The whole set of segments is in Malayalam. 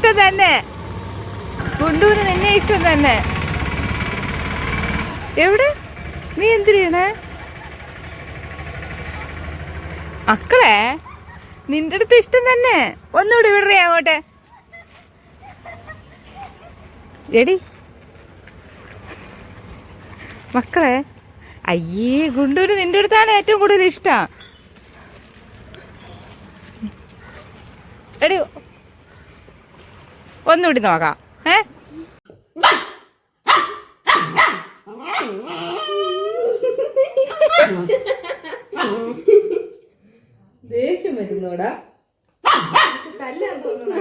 ഇഷ്ടം തന്നെ. ഗുണ്ടൂര് നിന്നെ ഇഷ്ടം തന്നെ. എവിടെ? നീ എന്തിനാണ് മക്കളെ നിന്റെ അടുത്ത് ഇഷ്ടം തന്നെ. ഒന്നുകൂടി വിടറേ അങ്ങോട്ടെ. എടി. മക്കളെ അയ്യേ ഗുണ്ടൂര് നിന്റെ അടുത്താണ് ഏറ്റവും കൂടുതൽ ഇഷ്ടം. എടി ഒന്നുകൂടി നോക്കാം. ഏ? ദേഷ്യം വരുന്നോടാ. തല്ലാൻ തോന്നുന്നു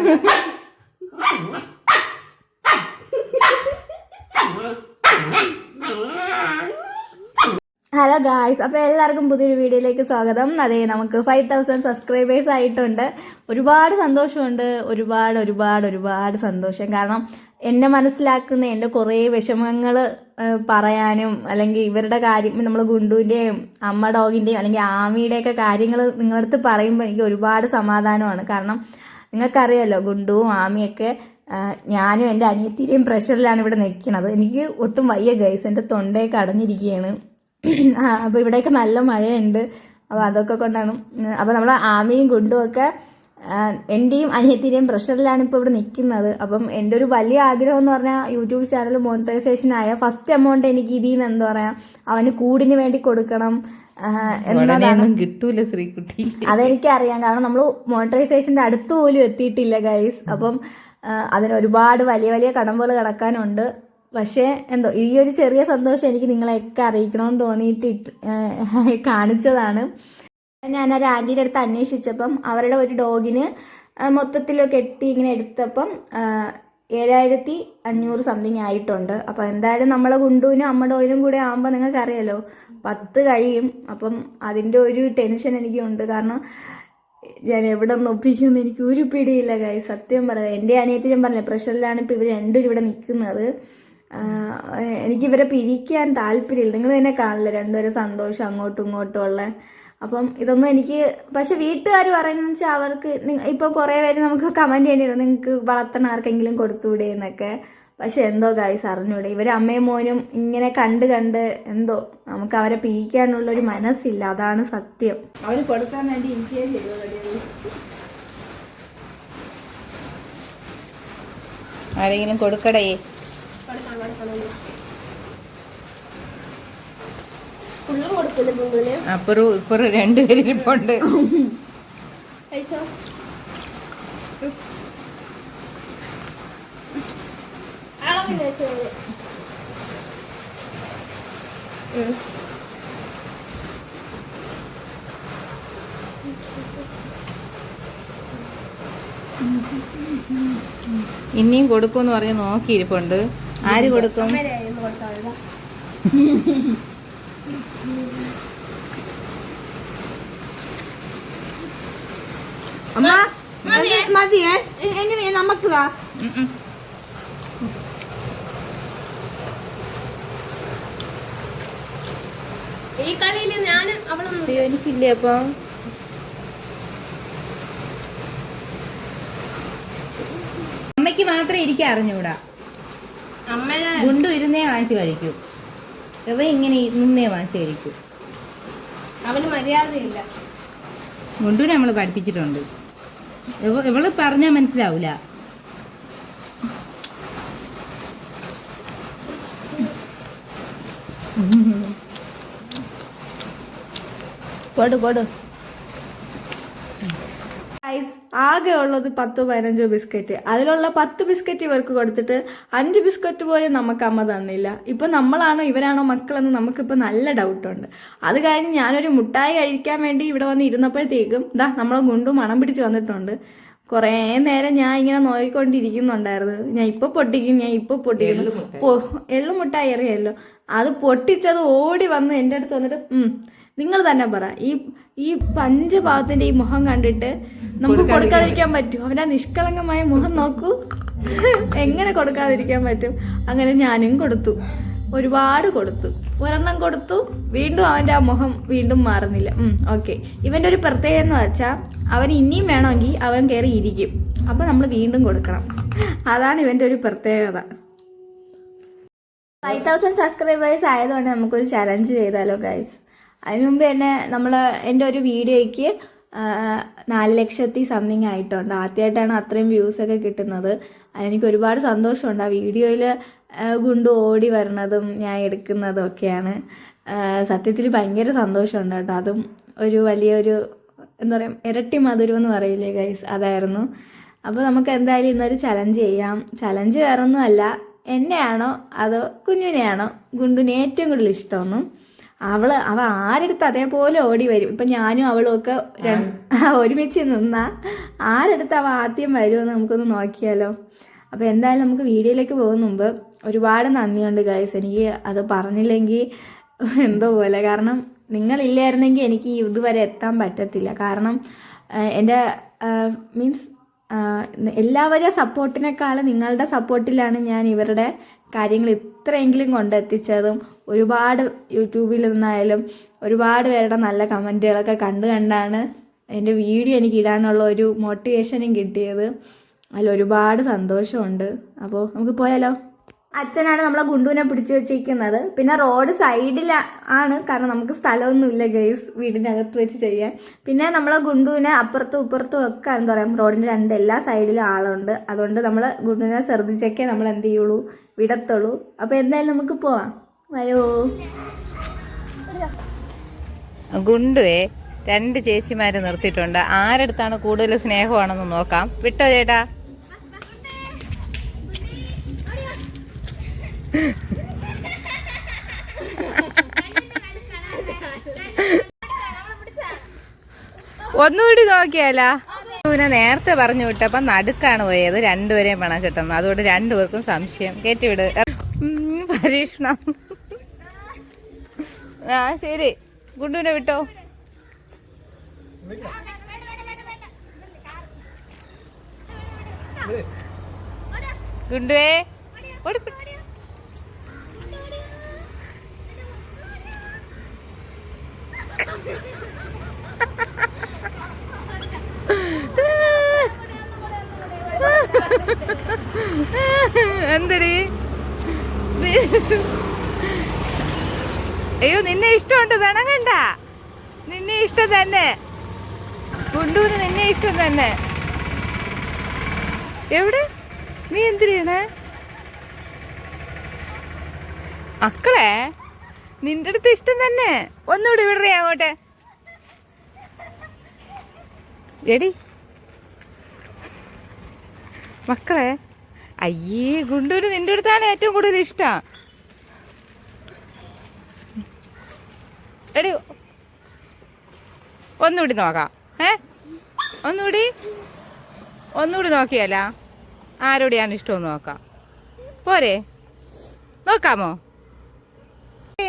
ഹലോ ഗായ്സ് അപ്പോൾ എല്ലാവർക്കും പുതിയൊരു വീഡിയോയിലേക്ക് സ്വാഗതം. അതെ നമുക്ക് ഫൈവ് തൗസൻഡ് സബ്സ്ക്രൈബേഴ്സ് ആയിട്ടുണ്ട്. ഒരുപാട് സന്തോഷമുണ്ട്. ഒരുപാട് ഒരുപാട് ഒരുപാട് സന്തോഷം. കാരണം എന്നെ മനസ്സിലാക്കുന്ന എന്റെ കുറേ വിഷമങ്ങൾ പറയാനും അല്ലെങ്കിൽ ഇവരുടെ കാര്യം നമ്മൾ ഗുണ്ടുവിന്റെയും അമ്മ ഡോഗിന്റെയും അല്ലെങ്കിൽ ആമിയുടെയൊക്കെ കാര്യങ്ങൾ നിങ്ങളടുത്ത് പറയുമ്പോൾ എനിക്ക് ഒരുപാട് സമാധാനമാണ്. കാരണം നിങ്ങൾക്കറിയാലോ ഗുണ്ടുവും ആമിയൊക്കെ ഞാനും എന്റെ അനിയത്തിയുടെയും പ്രഷറിലാണ് ഇവിടെ നിൽക്കുന്നത്. എനിക്ക് ഒട്ടും വയ്യ ഗൈസ് എന്റെ തൊണ്ടയൊക്കെ അടഞ്ഞിരിക്കുകയാണ്. അപ്പോൾ ഇവിടെയൊക്കെ നല്ല മഴയുണ്ട്. അപ്പോൾ അതൊക്കെ കൊണ്ടാണ്. അപ്പോൾ നമ്മൾ ആമയും ഗുണ്ടും ഒക്കെ ആ, എന്റെയും അനിയത്തിന്റെയും പ്രഷറിലാണ് ഇപ്പോൾ ഇവിടെ നിൽക്കുന്നത് അപ്പം എന്റെ ഒരു വലിയ ആഗ്രഹം എന്ന് പറഞ്ഞാൽ യൂട്യൂബ് ചാനൽ മോണിറ്റൈസേഷൻ ആയ ഫസ്റ്റ് എമൗണ്ട് എനിക്ക് ഇതിൽ നിന്ന് എന്താ പറയുക അവന് കൂടിന് വേണ്ടി കൊടുക്കണം. എന്നതാണ്. കിട്ടൂല ശ്രീകുട്ടി. അതെനിക്കറിയാം. കാരണം നമ്മൾ മോണിറ്റൈസേഷന്റെ അടുത്ത് പോലും എത്തിയിട്ടില്ല ഗൈസ് അപ്പം അതിന് ഒരുപാട് വലിയ വലിയ കടമ്പകൾ കടക്കാനുണ്ട്. പക്ഷേ എന്തോ ഈ ഒരു ചെറിയ സന്തോഷം എനിക്ക് നിങ്ങളെയൊക്കെ അറിയിക്കണമെന്ന് തോന്നിയിട്ട് കാണിച്ചതാണ്. ഞാൻ ആ ആന്റീന്റെ അടുത്ത് അന്വേഷിച്ചപ്പം അവരുടെ ഒരു ഡോഗിന് മൊത്തത്തിലൊക്കെ കെട്ടി ഇങ്ങനെ എടുത്തപ്പം ഏഴായിരത്തി അഞ്ഞൂറ് സംതിങ് ആയിട്ടുണ്ട്. അപ്പോൾ എന്തായാലും നമ്മളെ ഗുണ്ടുവിനും അമ്മ ഡോയിനും കൂടെ ആകുമ്പോൾ നിങ്ങൾക്ക് അറിയാലോ പത്ത് കഴിയും. അപ്പം അതിന്റെ ഒരു ടെൻഷൻ എനിക്കുണ്ട്. കാരണം ഞാൻ എവിടെ നൊപ്പിക്കുമെന്ന് എനിക്ക് ഒരു പിടിയില്ല കാര്യം സത്യം പറയാം. എന്റെ അനിയത്തി ഞാൻ പറഞ്ഞില്ല പ്രഷറിലാണ് ഇപ്പോൾ ഇവർ രണ്ടുപേരും ഇവിടെ നിൽക്കുന്നത്. എനിക്ക് ഇവരെ പിരിക്കാൻ താല്പര്യമില്ല. നിങ്ങൾ തന്നെ കാണില്ല രണ്ടുപേരും സന്തോഷം അങ്ങോട്ടും ഇങ്ങോട്ടും ഉള്ള. അപ്പം ഇതൊന്നും എനിക്ക് പക്ഷെ വീട്ടുകാർ പറയുന്നത് വെച്ചാൽ അവർക്ക് ഇപ്പോൾ കുറേ പേര് നമുക്ക് കമന്റ് ചെയ്യേണ്ടി നിങ്ങൾക്ക് വളർത്തണ ആർക്കെങ്കിലും കൊടുത്തുകൂടെ എന്നൊക്കെ. പക്ഷെ എന്തോ ഗായ്സ് അറിഞ്ഞൂടെ? ഇവർ അമ്മയും മോനും ഇങ്ങനെ കണ്ട് കണ്ട് എന്തോ നമുക്ക് അവരെ പിരിക്കാനുള്ള ഒരു മനസ്സില്ല. അതാണ് സത്യം. അവർ കൊടുക്കാൻ വേണ്ടി എനിക്ക് ആരെങ്കിലും കൊടുക്കടേ. ഫുള്ളും കൊടുക്കില്ല രണ്ടുപേരും ഇരിപ്പുണ്ട്. കഴിച്ചോ? അളവില്ല ചോറ് ഇനിയും കൊടുക്കുമെന്ന് പറഞ്ഞ് നോക്കിയിരിപ്പുണ്ട്. ആര് കൊടുക്കും? അമ്മ മതിയേ. എങ്ങനെയാ? നമുക്ക് ഉം ഉം. ഈ കളിയിൽ ഞാൻ അവളൊന്നും അയ്യോ എനിക്കില്ലേ അപ്പൊ? അമ്മയ്ക്ക് മാത്രമേ ഇരിക്കാൻ അറിഞ്ഞൂടാ അമ്മ ഗുണ്ടു ഇരുന്നേ വാങ്ങിച്ചു കഴിക്കൂ. ഇവ ഇങ്ങനെ നിന്നേ വാങ്ങിച്ചു കഴിക്കൂ. അവന് മര്യാദയില്ല. ഗുണ്ടുവിനെ നമ്മൾ പഠിപ്പിച്ചിട്ടുണ്ട്. ഇവൾ പറഞ്ഞാൽ മനസ്സിലാവൂല. കൊടു കൊടു ആകെ ഉള്ളത് പത്തോ പതിനഞ്ചോ ബിസ്ക്കറ്റ്. അതിലുള്ള പത്ത് ബിസ്ക്കറ്റ് ഇവർക്ക് കൊടുത്തിട്ട് അഞ്ച് ബിസ്ക്കറ്റ് പോലും നമുക്ക് അമ്മ തന്നില്ല. ഇപ്പൊ നമ്മളാണോ ഇവരാണോ മക്കളെന്ന് നമുക്കിപ്പോ നല്ല ഡൗട്ടുണ്ട് അത് കഴിഞ്ഞ് ഞാനൊരു മുട്ടായി കഴിക്കാൻ വേണ്ടി ഇവിടെ വന്ന് ഇരുന്നപ്പോഴത്തേക്കും ഇതാ നമ്മളെ ഗുണ്ടും മണം പിടിച്ച് വന്നിട്ടുണ്ട്. കുറേ നേരം ഞാൻ ഇങ്ങനെ നോക്കിക്കൊണ്ടിരിക്കുന്നുണ്ടായിരുന്നു ഞാൻ ഇപ്പൊ പൊട്ടിക്കും ഞാൻ ഇപ്പൊ പൊട്ടിക്കും. എള്ളുമുട്ടായി എള്ളു മുട്ടായി അറിയാമല്ലോ അത് പൊട്ടിച്ചത് ഓടി വന്ന് എന്റെ അടുത്ത് വന്നിട്ട് ഉം നിങ്ങൾ തന്നെ പറ. ഈ ഈ പഞ്ചഭാഗത്തിന്റെ ഈ മുഖം കണ്ടിട്ട് നമുക്ക് കൊടുക്കാതിരിക്കാൻ പറ്റും. അവനാ ആ നിഷ്കളങ്കമായ മുഖം നോക്കൂ. എങ്ങനെ കൊടുക്കാതിരിക്കാൻ പറ്റും? അങ്ങനെ ഞാനും കൊടുത്തു. ഒരുപാട് കൊടുത്തു. ഒരെണ്ണം കൊടുത്തു. വീണ്ടും അവന്റെ ആ മുഖം വീണ്ടും മാറുന്നില്ല. ഓക്കെ ഇവന്റെ ഒരു പ്രത്യേകത എന്ന് വെച്ചാൽ അവൻ ഇനിയും വേണമെങ്കിൽ അവൻ കയറി ഇരിക്കും. അപ്പൊ നമ്മൾ വീണ്ടും കൊടുക്കണം. അതാണ് ഇവന്റെ ഒരു പ്രത്യേകത. ഫൈവ് തൗസൻഡ് സബ്സ്ക്രൈബേഴ്സ് ആയതുകൊണ്ട് നമുക്കൊരു ചലഞ്ച് ചെയ്താലോ ഗൈസ് അതിനു മുമ്പ് തന്നെ നമ്മൾ എന്റെ ഒരു വീഡിയോയ്ക്ക് നാല് ലക്ഷത്തി സംതിങ് ആയിട്ടുണ്ട്. ആദ്യമായിട്ടാണ് അത്രയും വ്യൂസ് ഒക്കെ കിട്ടുന്നത്. അതെനിക്ക് ഒരുപാട് സന്തോഷമുണ്ട്. ആ വീഡിയോയിൽ ഗുണ്ടു ഓടി വരണതും ഞാൻ എടുക്കുന്നതും ഒക്കെയാണ്. സത്യത്തിൽ ഭയങ്കര സന്തോഷമുണ്ട് കേട്ടോ. അതും ഒരു വലിയൊരു എന്താ പറയുക ഇരട്ടി മധുരം എന്ന് പറയില്ലേ ഗൈസ് അതായിരുന്നു. അപ്പോൾ നമുക്ക് എന്തായാലും ഇന്നൊരു ചലഞ്ച് ചെയ്യാം. ചലഞ്ച് വേറൊന്നുമല്ല. എന്നെയാണോ അതോ കുഞ്ഞിനെയാണോ? ഗുണ്ടുവിന് ഏറ്റവും കൂടുതൽ ഇഷ്ടമൊന്നും അവൾ അവ ആരെടുത്ത് അതേപോലെ ഓടി വരും? ഇപ്പം ഞാനും അവളും ഒക്കെ ഒരുമിച്ച് നിന്നാ ആരെടുത്ത് അവ ആദ്യം വരുമെന്ന് നമുക്കൊന്ന് നോക്കിയാലോ? അപ്പോൾ എന്തായാലും നമുക്ക് വീഡിയോയിലേക്ക് പോകുന്ന മുമ്പ് ഒരുപാട് നന്ദിയുണ്ട് ഗൈസ് എനിക്ക് അത് പറഞ്ഞില്ലെങ്കിൽ എന്തോ പോലെ. കാരണം നിങ്ങളില്ലായിരുന്നെങ്കിൽ എനിക്ക് ഇതുവരെ എത്താൻ പറ്റത്തില്ല. കാരണം എന്റെ മീൻസ് എല്ലാവരുടെ സപ്പോർട്ടിനേക്കാളും നിങ്ങളുടെ സപ്പോർട്ടിലാണ് ഞാൻ ഇവരുടെ കാര്യങ്ങൾ ഇത്രയെങ്കിലും കൊണ്ടെത്തിച്ചതും ഒരുപാട് യൂട്യൂബിൽ നിന്നായാലും ഒരുപാട് പേരുടെ നല്ല കമന്റുകളൊക്കെ കണ്ടു കണ്ടാണ് എന്റെ വീഡിയോ എനിക്ക് ഇടാനുള്ള ഒരു മോട്ടിവേഷനും കിട്ടിയത്. അതിൽ ഒരുപാട് സന്തോഷമുണ്ട്. അപ്പോൾ നമുക്ക് പോയാലോ? അച്ഛനാണ് നമ്മളെ ഗുണ്ടുവിനെ പിടിച്ചു വെച്ചിരിക്കുന്നത്. പിന്നെ റോഡ് സൈഡിൽ ആണ്. കാരണം നമുക്ക് സ്ഥലമൊന്നുമില്ല ഗൈസ് വീടിനകത്ത് വെച്ച് ചെയ്യാൻ. പിന്നെ നമ്മളെ ഗുണ്ടുവിനെ അപ്പുറത്തും ഇപ്പുറത്തും ഒക്കെ എന്താ പറയുക റോഡിന്റെ രണ്ട് എല്ലാ സൈഡിലും ആളുണ്ട്. അതുകൊണ്ട് നമ്മൾ ഗുണ്ടുവിനെ ശ്രദ്ധിച്ചൊക്കെ നമ്മൾ എന്ത് ചെയ്യുള്ളൂ? വിടത്തുള്ളൂ. അപ്പോൾ എന്തായാലും നമുക്ക് പോവാം. വയോ ഗുണ്ടുവേ രണ്ട് ചേച്ചിമാരെ നിർത്തിയിട്ടുണ്ട്. ആരെടുത്താണ് കൂടുതൽ സ്നേഹമാണെന്ന് നോക്കാം. വിട്ടോ ചേട്ടാ. ഒന്നുകൂടി നോക്കിയാലാ. ഗുണ്ടുവിനെ നേരത്തെ പറഞ്ഞു വിട്ടപ്പം നടുക്കാണ് പോയത്. രണ്ടുപേരെയും പണം കിട്ടുന്നത്. അതുകൊണ്ട് രണ്ടുപേർക്കും സംശയം. കയറ്റിവിട് പരീക്ഷണം. ആ ശരി. ഗുണ്ടുവിനെ വിട്ടോ? ഗുണ്ടുവേ ഓടി എന്തടി? അയ്യോ നിന്നെ ഇഷ്ടമുണ്ട്. വേണങ്ങണ്ട. നിന്നെ ഇഷ്ടം തന്നെ. ഗുണ്ടുവിന് നിന്നെ ഇഷ്ടം തന്നെ. എവിടെ? നീ എന്തിനാണ്? മക്കളെ നിന്റെ അടുത്ത് ഇഷ്ടം തന്നെ. ഒന്നുകൂടി വിടറേ അങ്ങോട്ടെ. എടി. മക്കളെ അയ്യേ ഗുണ്ടൂര് നിന്റെ അടുത്താണ് ഏറ്റവും കൂടുതൽ ഇഷ്ടം. എടി ഒന്നുകൂടി നോക്കാം. ഏ? ഒന്നുകൂടി? ഒന്നുകൂടി നോക്കിയല്ല. ആരോടെയാണ് ഇഷ്ടമെന്ന് നോക്കാം. പോരെ. നോക്കാമോ?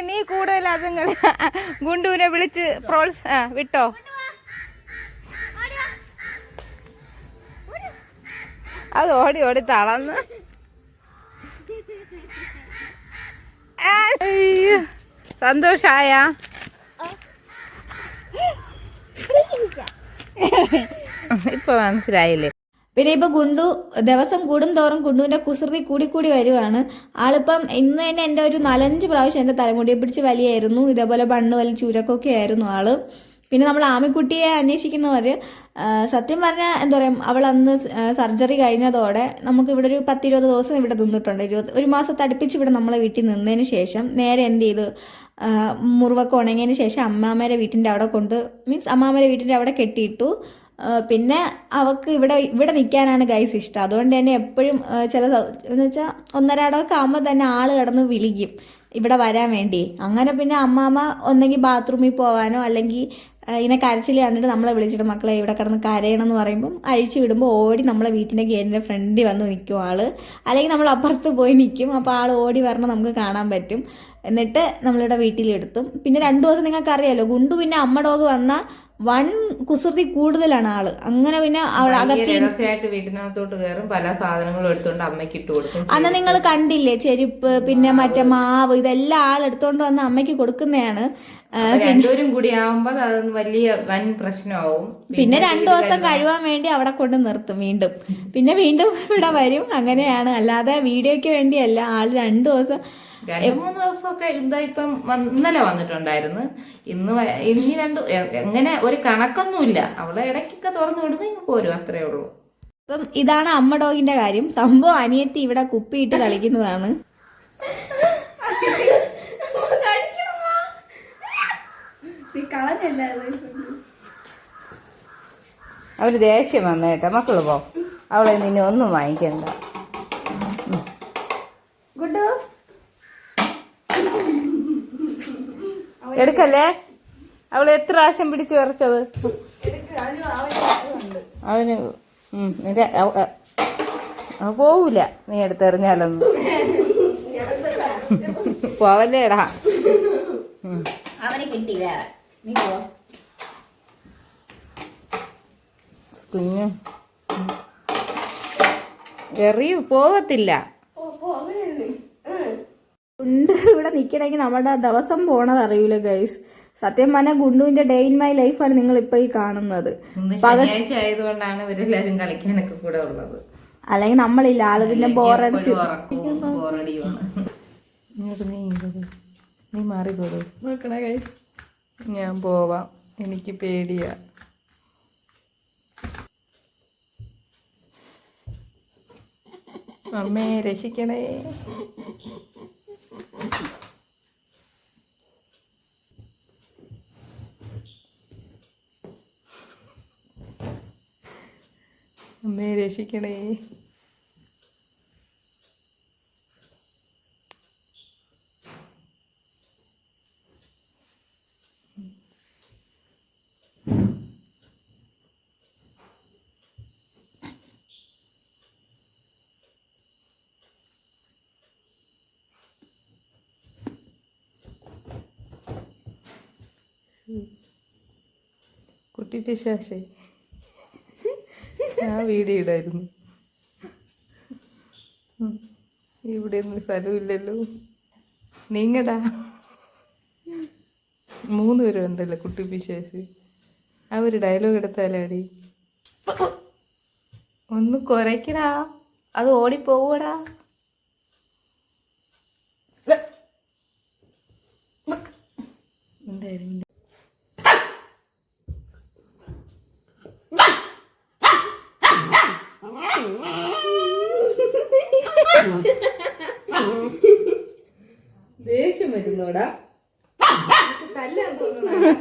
നീ കൂടുതൽ അതുങ്ങൾ ഗുണ്ടുവിനെ വിളിച്ച് പ്രോത്സ വിട്ടോ? അത് ഓടി ഓടി തളന്ന് സന്തോഷായ? ഇപ്പൊ മനസ്സിലായില്ലേ? പിന്നെ ഇപ്പൊ ഗുണ്ടു ദിവസം കൂടുന്തോറും ഗുണ്ടുവിന്റെ കുസൃതി കൂടി വരുവാണ്. ആളിപ്പം ഇന്ന് തന്നെ എന്റെ ഒരു നാലഞ്ച് പ്രാവശ്യം എന്റെ തലമുടിയെ പിടിച്ച് വലിയായിരുന്നു. ഇതേപോലെ ബണ്ണ് വലി ചൂരക്കൊക്കെ ആയിരുന്നു ആൾ. പിന്നെ നമ്മൾ ആമിക്കുട്ടിയെ അന്വേഷിക്കുന്നവർ സത്യം പറഞ്ഞാൽ എന്താ പറയുക അവൾ അന്ന് സർജറി കഴിഞ്ഞതോടെ നമുക്ക് ഇവിടെ ഒരു പത്തിരുപത് ദിവസം ഇവിടെ നിന്നിട്ടുണ്ട്. ഇരുപത് ഒരു മാസം അടുപ്പിച്ച് ഇവിടെ നമ്മളെ വീട്ടിൽ നിന്നതിന് ശേഷം നേരെ എന്ത് ചെയ്തു? മുറിവൊക്കെ ഉണങ്ങിയതിന് ശേഷം അമ്മാമ്മേരെ വീട്ടിന്റെ അവിടെ കൊണ്ട് മീൻസ് അമ്മാമ്മേരെ വീട്ടിന്റെ അവിടെ കെട്ടിയിട്ടു. പിന്നെ അവൾക്ക് ഇവിടെ ഇവിടെ നിൽക്കാനാണ് ഗൈസ് ഇഷ്ടം. അതുകൊണ്ട് തന്നെ എപ്പോഴും ചില എന്ന് വെച്ചാൽ ഒന്നരാടമൊക്കെ ആകുമ്പോൾ തന്നെ ആൾ കിടന്ന് വിളിക്കും. ഇവിടെ വരാൻ വേണ്ടി. അങ്ങനെ പിന്നെ അമ്മാമ്മ ഒന്നെങ്കിൽ ബാത്റൂമിൽ പോകാനോ അല്ലെങ്കിൽ ഇങ്ങനെ കരച്ചിൽ കണ്ടിട്ട് നമ്മളെ വിളിച്ചിട്ട് മക്കളെ ഇവിടെ കിടന്ന് കരയണം എന്ന് പറയുമ്പം അഴിച്ചു വിടുമ്പോൾ ഓടി നമ്മളെ വീട്ടിന്റെ ഗേറ്റിന്റെ ഫ്രണ്ടിൽ വന്ന് നിൽക്കും ആൾ അല്ലെങ്കിൽ നമ്മൾ അപ്പുറത്ത് പോയി നിൽക്കും. അപ്പോൾ ആൾ ഓടി വരണം നമുക്ക് കാണാൻ പറ്റും. എന്നിട്ട് നമ്മളിവിടെ വീട്ടിലെടുത്തും പിന്നെ രണ്ട് ദിവസം നിങ്ങൾക്ക് അറിയാലോ ഗുണ്ടു പിന്നെ അമ്മ ഡോഗ് വന്നാൽ വൺ കുസൃതി കൂടുതലാണ് ആൾ. അങ്ങനെ പിന്നെ അവൾ അകത്ത് വീട്ടിനകത്തോട്ട് കയറും പല സാധനങ്ങളും എടുത്തോണ്ട് അമ്മയ്ക്ക് ഇട്ട് കൊടുക്കും അന്ന് നിങ്ങൾ കണ്ടില്ലേ ചെരുപ്പ് പിന്നെ മറ്റേ മാവ് ഇതെല്ലാം ആൾ എടുത്തോണ്ട് വന്ന് അമ്മയ്ക്ക് കൊടുക്കുന്നതാണ്. രണ്ടുപേരും കൂടി ആവുമ്പോ അത് വലിയ വൻ പ്രശ്നമാവും. പിന്നെ രണ്ടു ദിവസം കഴിവാൻ വേണ്ടി അവിടെ കൊണ്ട് നിർത്തും വീണ്ടും. പിന്നെ വീണ്ടും ഇവിടെ വരും. അങ്ങനെയാണ്. അല്ലാതെ വീഡിയോയ്ക്ക് വേണ്ടിയല്ല. ആൾ രണ്ടു ദിവസം രണ്ടു മൂന്ന് ദിവസമൊക്കെ എന്താ ഇപ്പം ഇന്നലെ വന്നിട്ടുണ്ടായിരുന്നു. ഇന്ന് വ- ഇനി രണ്ടു എങ്ങനെ ഒരു കണക്കൊന്നുമില്ല. അവളെ ഇടയ്ക്കൊക്കെ തുറന്നു വിടുമ്പോ ഇങ്ങ് പോരും അത്രേ ഉള്ളൂ. ഇപ്പം ഇതാണ് അമ്മ ഡോഗിന്റെ കാര്യം. സംഭവം അനിയത്തി ഇവിടെ കുപ്പിയിട്ട് കളിക്കുന്നതാണ്. അവർ ദേഷ്യം വന്നേട്ടാ മക്കൾ പോ. അവളെ നിന്നെ ഒന്നും വാങ്ങിക്കണ്ട. എടുക്കല്ലേ? അവൾ എത്ര പ്രാവശ്യം പിടിച്ചു വരച്ചത് അവന് നിന്റെ അവ- പോവൂല. നീ എടുത്തെറിഞ്ഞാലൊന്നും. പോവല്ലേടാ എടാ അവനെ കിട്ടി വേറെ. കുഞ്ഞു. എറിയും പോവത്തില്ല. ഗുണ്ട് ഇവിടെ നിൽക്കണമെങ്കിൽ നമ്മുടെ ദിവസം പോണത് അറിയൂല ഗൈസ് സത്യം പറഞ്ഞാൽ ഗുണ്ടുവിന്റെ ഡേ ഇൻ മൈ ലൈഫാണ് നിങ്ങൾ ഇപ്പൊ ഈ കാണുന്നത്. ആയതുകൊണ്ടാണ് ഇവരെല്ലാരും കളിക്കാനൊക്കെ കൂടെ ഉള്ളത്. അല്ലെങ്കിൽ നമ്മളില്ല ആൾ പിന്നെ ബോറടിച്ച്. നീ മാറിക്കോളൂ നോക്കണ ഗൈസ് ഞാൻ പോവാം. എനിക്ക് പേടിയാ. അമ്മേ രക്ഷിക്കണേ. അമ്മേ രക്ഷിക്കണേ. കുട്ടി പിശാശേ. ആ വീഡിയോ ഇടായിരുന്നു. ഇവിടെ ഒന്നും സ്ഥലമില്ലല്ലോ. നീങ്ങടാ. മൂന്ന് പേരും ഉണ്ടല്ലോ കുട്ടി പിശാശ്. ആ ഒരു ഡയലോഗ് എടുത്താലാടി. ഒന്ന് കുറയ്ക്കടാ. അത് ഓടിപ്പോവടാ എന്തായാലും ദേഷ്യം വരുന്നോടാ തല്ലാൻ തോന്നുന്നു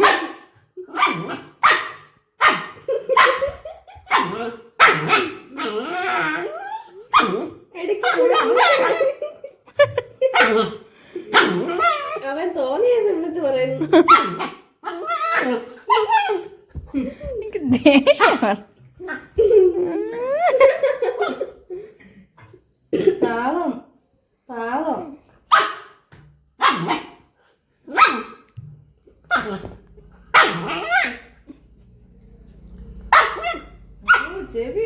അവൻ തോന്നിയത് വിളിച്ച് പറയുന്നു എനിക്ക് ദേഷ്യമാണ് പാവം പാവം ചെവി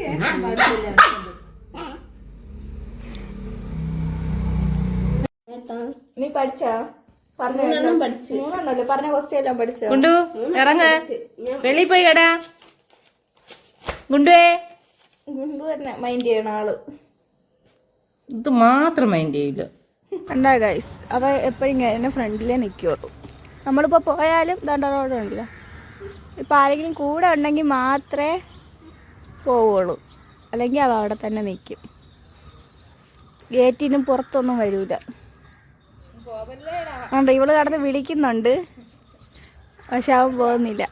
നീ പഠിച്ചാ? പറഞ്ഞ പഠിച്ചു. മൂന്നെണ്ണല്ലേ പറഞ്ഞ ക്വസ്റ്റ്യൻ എല്ലാം പഠിച്ചോ? ഗുണ്ടു ഇറങ്ങ്. വെളിയിൽ പോയി കടാ. ഗുണ്ടുവേ. ഗുണ്ടു തന്നെ മൈൻഡ് ചെയ്യണ ആൾ. ഇത് മാത്രം മൈൻഡ് ചെയ്യില്ല കണ്ടാ ഗൈസ് അവ എപ്പോഴും എന്നെ ഫ്രണ്ടിലേ നിൽക്കുള്ളൂ നമ്മളിപ്പോൾ പോയാലും ദണ്ട ഇപ്പൊ ഉണ്ടല്ലോ ഇപ്പം ആരെങ്കിലും കൂടെ ഉണ്ടെങ്കിൽ മാത്രമേ പോവുള്ളൂ അല്ലെങ്കിൽ അത് അവിടെ തന്നെ നിൽക്കും. ഗേറ്റിനും പുറത്തൊന്നും വരൂല. ഉണ്ട് ഇവൾ കടന്ന് വിളിക്കുന്നുണ്ട്. പക്ഷെ അവൻ പോകുന്നില്ല.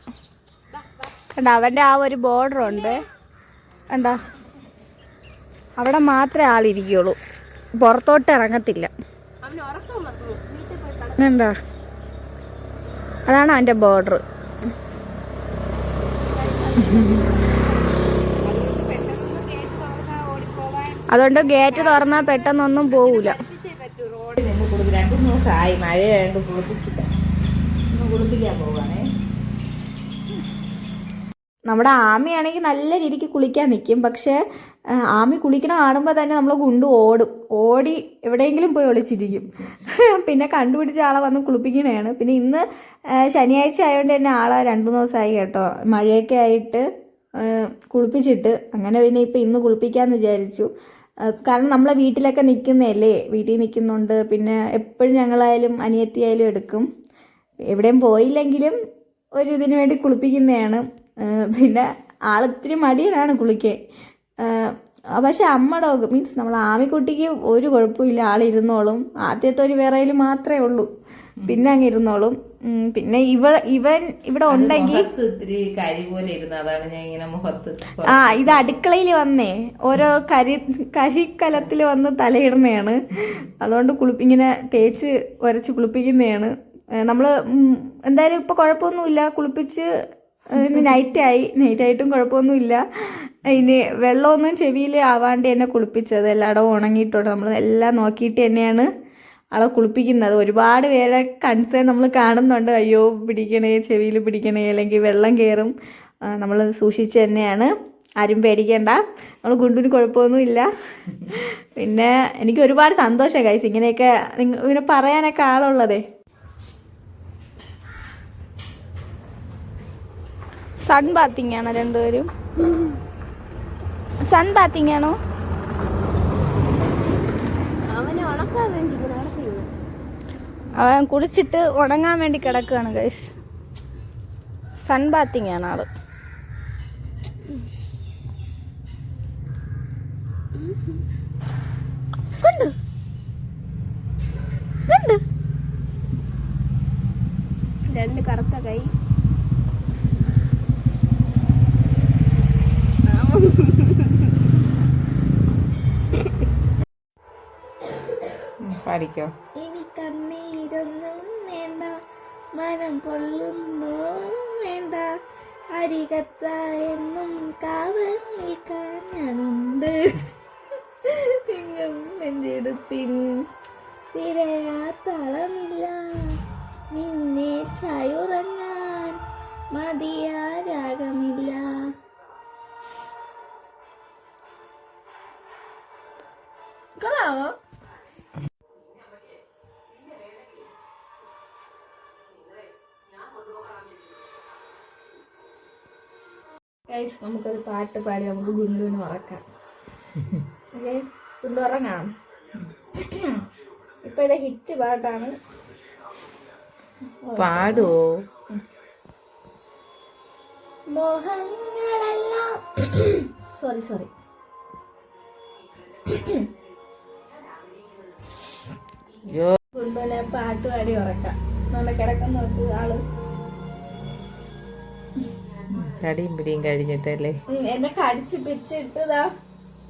കണ്ട അവന്റെ ആ ഒരു ബോർഡർ ഉണ്ട്. കണ്ട? അവിടെ മാത്രമേ ആളിരിക്കുള്ളൂ പുറത്തോട്ട് ഇറങ്ങത്തില്ല. എന്താ അതാണ് അവന്റെ ബോർഡർ അതുകൊണ്ട് ഗേറ്റ് തുറന്നാൽ പെട്ടെന്നൊന്നും പോവാണേ നമ്മുടെ ആമയാണെങ്കിൽ നല്ല രീതിക്ക് കുളിക്കാൻ നിൽക്കും പക്ഷേ ആമി കുളിക്കണ കാണുമ്പോൾ തന്നെ നമ്മൾ ഗുണ്ടു ഓടും. ഓടി എവിടെയെങ്കിലും പോയി ഒളിച്ചിരിക്കും. പിന്നെ കണ്ടുപിടിച്ച ആളെ വന്ന് കുളിപ്പിക്കണതാണ് പിന്നെ ഇന്ന് ശനിയാഴ്ച ആയതുകൊണ്ട് തന്നെ ആളെ രണ്ടു ദിവസമായി കേട്ടോ. മഴയൊക്കെ ആയിട്ട് കുളിപ്പിച്ചിട്ട്. അങ്ങനെ പിന്നെ ഇപ്പം ഇന്ന് കുളിപ്പിക്കാമെന്ന് വിചാരിച്ചു. കാരണം നമ്മളെ വീട്ടിലൊക്കെ നിൽക്കുന്നതല്ലേ വീട്ടിൽ നിൽക്കുന്നുണ്ട് പിന്നെ എപ്പോഴും ഞങ്ങളായാലും അനിയത്തിയായാലും എടുക്കും. എവിടെയും പോയില്ലെങ്കിലും ഒരു ഇതിനു വേണ്ടി കുളിപ്പിക്കുന്നതാണ്. പിന്നെ ആളിത്തിരി മടിയനാണ് കുളിക്കാൻ. പക്ഷെ അമ്മ ഡോഗ് മീൻസ് നമ്മൾ ആമിക്കുട്ടിക്ക് ഒരു കുഴപ്പമില്ല ആളിരുന്നോളും ആദ്യത്തെ ഒരു വിറയിൽ മാത്രമേ ഉള്ളൂ. പിന്നെ അങ്ങ് ഇരുന്നോളും. പിന്നെ ഇവ ഇവൻ ഇവിടെ ഉണ്ടെങ്കിൽ ആ ഇത് അടുക്കളയിൽ വന്നേ. ഓരോ കരി കരിക്കലത്തിൽ വന്ന് തലയിടുന്നതാണ് അതുകൊണ്ട് കുളിപ്പിങ്ങനെ തേച്ച് ഉരച്ച് കുളിപ്പിക്കുന്നതാണ്. നമ്മൾ എന്തായാലും ഇപ്പോൾ കുഴപ്പമൊന്നുമില്ല. കുളിപ്പിച്ച് ഇന്ന് നൈറ്റായി നൈറ്റായിട്ടും കുഴപ്പമൊന്നുമില്ല. ഇനി വെള്ളമൊന്നും ചെവിയിൽ ആവാണ്ട് തന്നെ കുളിപ്പിച്ചത്. എല്ലായിടവും ഉണങ്ങിയിട്ടുണ്ട്. നമ്മൾ എല്ലാം നോക്കിയിട്ട് തന്നെയാണ്. ആളെ കുളിപ്പിക്കുന്നത്. ഒരുപാട് പേരെ കൺസേൺ നമ്മൾ കാണുന്നുണ്ട്. അയ്യോ പിടിക്കണേ ചെവിയിൽ പിടിക്കണേ അല്ലെങ്കിൽ വെള്ളം കയറും. നമ്മൾ സൂക്ഷിച്ച് തന്നെയാണ്. ആരും പേടിക്കേണ്ട. നമ്മൾ ഗുണ്ടുവിന് കുഴപ്പമൊന്നുമില്ല. പിന്നെ എനിക്ക് ഒരുപാട് സന്തോഷം കൈസ് ഇങ്ങനെയൊക്കെ ഇങ്ങനെ പറയാനൊക്കെ ആളുള്ളതേ. സൺ ബാത്തിങ് ആണോ രണ്ടുപേരും? സൺ ബാത്തിങ് ആണോ അവനെ ഉണക്കാൻ വേണ്ടി അവൻ കുളിച്ചിട്ട് ഉണങ്ങാൻ വേണ്ടി കിടക്കുകയാണ് ഗൈസ് സൺ ബാത്തിങ് ആണ് ആൾ. രണ്ട് കറുത്ത കൈ. പാടിക്കോ ഇനി കണ്ണീരൊന്നും വേണ്ട മനം കൊള്ളുന്നു വേണ്ട. അരികത്ത എന്നും കാവൽ നിൽക്കാൻ ഞാനുണ്ട്. തിങ്ങും നെഞ്ചെടുപ്പിൻ തിരയാത്തളമില്ല നിന്നെ ചായുറങ്ങാൻ മതിയാ രാഗമില്ല. കൊള്ളാമോ ഗൈസ് നമുക്കൊരു പാട്ട് പാടി നമുക്ക് ഗുണ്ടുവിന് ഉറക്കാം ഓക്കെ ഗുണ്ടു ഉറങ്ങാം. ഇപ്പോഴത്തെ ഹിറ്റ് പാട്ടാണ്. പാടുവോ മോഹങ്ങളെല്ലാം സോറി സോറി ഗുണ്ടുവിനെ പാട്ട് പാടി ഉറക്കാം. നമ്മുടെ കിടക്കുന്ന നോക്ക് ആൾ. കടിയും പിടിയും കഴിഞ്ഞിട്ടല്ലേ? എന്നെ കടിച്ച് പിച്ചിട്ടതാ.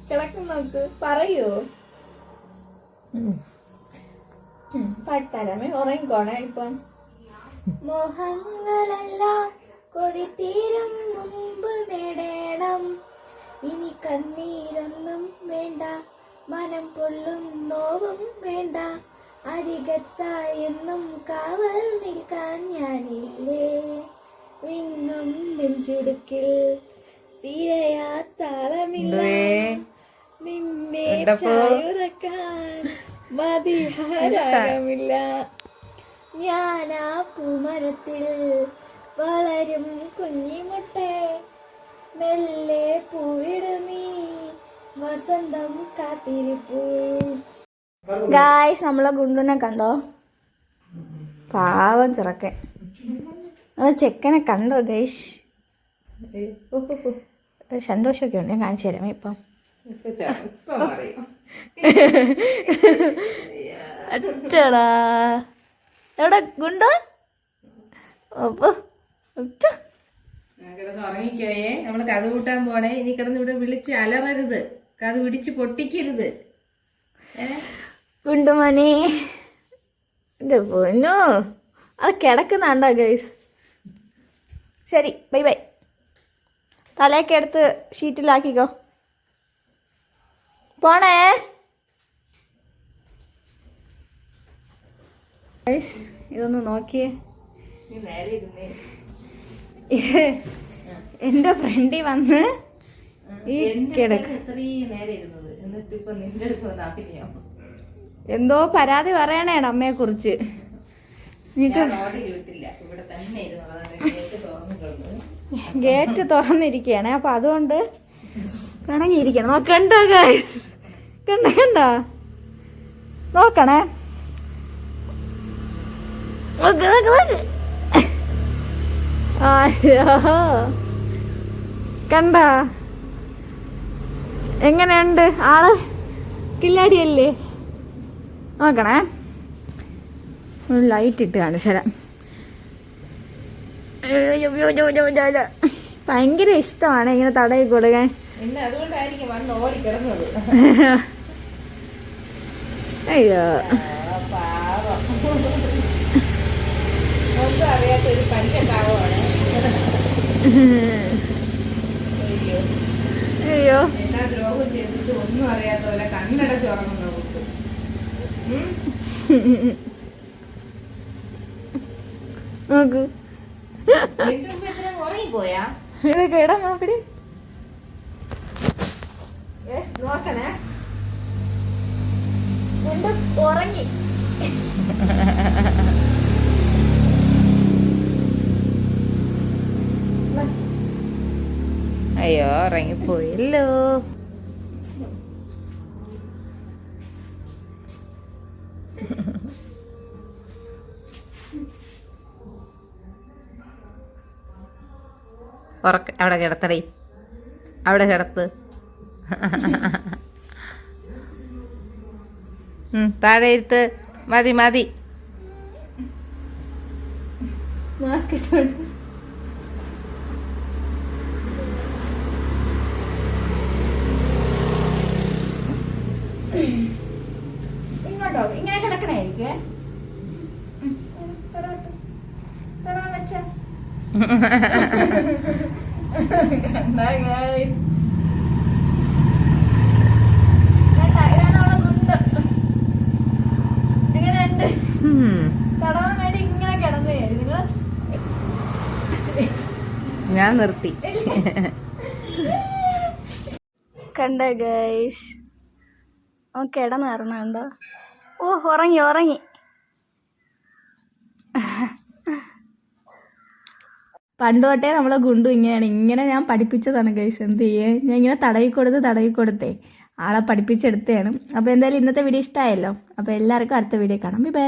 കിടക്കുന്ന നോക്ക് പറയോ ഉറങ്ങി ഉറങ്ങിക്കോണേ ഇപ്പം. മോഹങ്ങളെല്ലാം തീരും മുമ്പ് നേടണം. ഇനി കണ്ണീരൊന്നും വേണ്ട. മനം പൊള്ളും നോവും വേണ്ട. അരികത്തായെന്നും നെഞ്ചുടുക്കിൽ തീരയാ താളമില്ല. നിന്നെ? ചായുറക്കാൻ മതിയാരാഗമില്ല ഞാനാ പൂമരത്തിൽ വളരും കുഞ്ഞിമുട്ടെ. മെല്ലെ പൂവിടു നീ വസന്തം കാത്തിരിപ്പൂ. ഗായ്സ് നമ്മളെ ഗുണ്ടുനെ കണ്ടോ? പാവം ചെറുക്കൻ. നമ്മളെ ചെക്കനെ കണ്ടോ ഗൈഷ് സന്തോഷമൊക്കെ ഉണ്ട് ഞാൻ കാണിച്ചു തരാം ഇപ്പം. അറ്റടാ എവിടെ? ഗുണ്ട? അപ്പൊ കിടന്ന് ഉറങ്ങിക്കോയേ നമ്മൾ കഥ കൂട്ടാൻ പോണേ. ഇനി കിടന്ന് ഇവിടെ വിളിച്ച് അലറരുത്. കഥ പിടിച്ച് പൊട്ടിക്കരുത്. ഗുണ്ടുമണി എന്റെ പൊന്നു. അത് കിടക്കുന്നുണ്ടോ ഗൈസ്? ശരി ബൈ ബൈ. തലയൊക്കെ എടുത്ത് ഷീറ്റിലാക്കിക്കോ. പോണേ. ഇതൊന്ന് നോക്കിയേ. എന്റെ ഫ്രണ്ടി വന്ന് ഈ കിടക്ക്. എന്തോ പരാതി പറയണേണ് അമ്മയെ കുറിച്ച് ഞാൻ ഗേറ്റ് തുറന്നിരിക്കുകയാണ്. അപ്പൊ അതുകൊണ്ട് പിണങ്ങിയിരിക്കണം. നോക്കണ്ട ഗൈസ് കണ്ട കണ്ട? നോക്കണേ. കണ്ട? എങ്ങനെയുണ്ട്? ആൾ കില്ലാടിയല്ലേ? നോക്കണേ. ലൈറ്റ് ഇട്ട് കാണിച്ചുതരാം. ഭയങ്കര ഇഷ്ടമാണ് ഇങ്ങനെ തടയി കൊടുക്കാൻ. അയ്യോ. അയ്യോ. എല്ലാ ചെയ്തിട്ട് ഒന്നും അറിയാത്ത പോലെ കണ്ണടച്ച് ഉറങ്ങുന്ന കുട്ടു? നോക്ക് എന്റെ മുമ്പ് എത്ര ഉറങ്ങിപ്പോയാ ഇത് കേടാ മാപ്പിടി. നോക്കണേ. ഉറങ്ങി? അയ്യോ ഉറങ്ങിപ്പോയല്ലോ. ഉറക്ക അവിടെ കിടത്തടി. അവിടെ കിടത്ത്. താഴെ ഇരുത്ത്. മതി മതി. ഇങ്ങനെ കിടക്കണായിരിക്കും. കണ്ടാ guys? ഞാൻ നിർത്തി. കണ്ട ഗൈസ് ഓ കിടന്ന് കണ്ടോ ഓ ഉറങ്ങി ഉറങ്ങി. പണ്ട് തൊട്ടേ നമ്മളെ ഗുണ്ടു ഇങ്ങനെയാണ്. ഇങ്ങനെ ഞാൻ പഠിപ്പിച്ചതാണ് ഗൈസ് എന്ത് ചെയ്യേ? ഞാൻ ഇങ്ങനെ തടയി കൊടുത്ത് തടയി കൊടുത്തേ. ആളെ പഠിപ്പിച്ചെടുത്തതാണ്. അപ്പോൾ എന്തായാലും ഇന്നത്തെ വീഡിയോ ഇഷ്ടമായല്ലോ. അപ്പോൾ എല്ലാവർക്കും അടുത്ത വീഡിയോ കാണാം. ബൈ